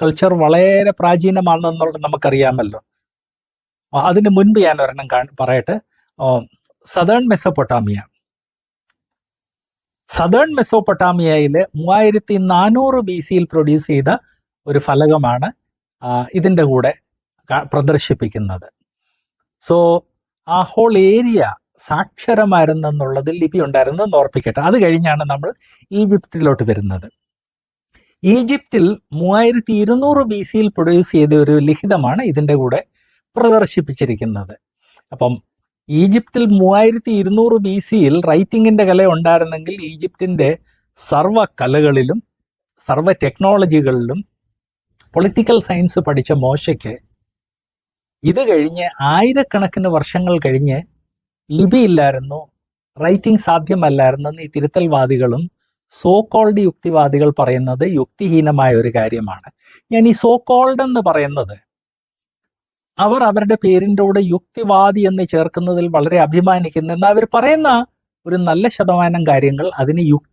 Culture വളരെ പ്രാചീനമാണെന്നുള്ളത് നമുക്കറിയാമല്ലോ. അതിന് മുൻപ് ഞാൻ ഒരെണ്ണം പറയട്ടെ. സദേൺ മെസ്സപ്പൊട്ടാമിയ സദേൺ മെസ്സോപ്പൊട്ടാമിയയിൽ മൂവായിരത്തി നാനൂറ് ബി സിയിൽ പ്രൊഡ്യൂസ് ചെയ്ത ഒരു ഫലകമാണ് ഇതിന്റെ കൂടെ പ്രദർശിപ്പിക്കുന്നത്. സോ ആ ഹോൾ ഏരിയ സാക്ഷരമായിരുന്നെന്നുള്ളതിൽ ലിപി ഉണ്ടായിരുന്നെന്ന് ഓർപ്പിക്കട്ടെ. അത് കഴിഞ്ഞാണ് നമ്മൾ ഈജിപ്തിലോട്ട് വരുന്നത്. ഈജിപ്തിൽ മൂവായിരത്തി ഇരുന്നൂറ് ബി സിയിൽ പ്രൊഡ്യൂസ് ചെയ്ത ഒരു ലിഖിതമാണ് ഇതിന്റെ കൂടെ പ്രദർശിപ്പിച്ചിരിക്കുന്നത്. അപ്പം ഈജിപ്തിൽ മൂവായിരത്തി ഇരുന്നൂറ് ബി സിയിൽ റൈറ്റിങ്ങിന്റെ കല ഉണ്ടായിരുന്നെങ്കിൽ ഈജിപ്തിന്റെ സർവ കലകളിലും സർവ ടെക്നോളജികളിലും പൊളിറ്റിക്കൽ സയൻസ് പഠിച്ച മോശയ്ക്ക് ഇത് കഴിഞ്ഞ് ആയിരക്കണക്കിന് വർഷങ്ങൾ കഴിഞ്ഞ് ലിപിയില്ലായിരുന്നു റൈറ്റിംഗ് സാധ്യമല്ലായിരുന്നെന്ന് ഈ തിരുത്തൽവാദികളും സോ കോൾഡ് യുക്തിവാദികൾ പറയുന്നത് യുക്തിഹീനമായ ഒരു കാര്യമാണ്. ഞാൻ ഈ സോ കോൾഡ് എന്ന് പറയുന്നത് അവർ അവരുടെ പേരിന്റെ കൂടെ യുക്തിവാദി എന്ന് ചേർക്കുന്നതിൽ വളരെ അഭിമാനിക്കുന്നു. എന്നാൽ അവർ പറയുന്ന ഒരു നല്ല ശതമാനം കാര്യങ്ങൾ അതിന് യുക്തി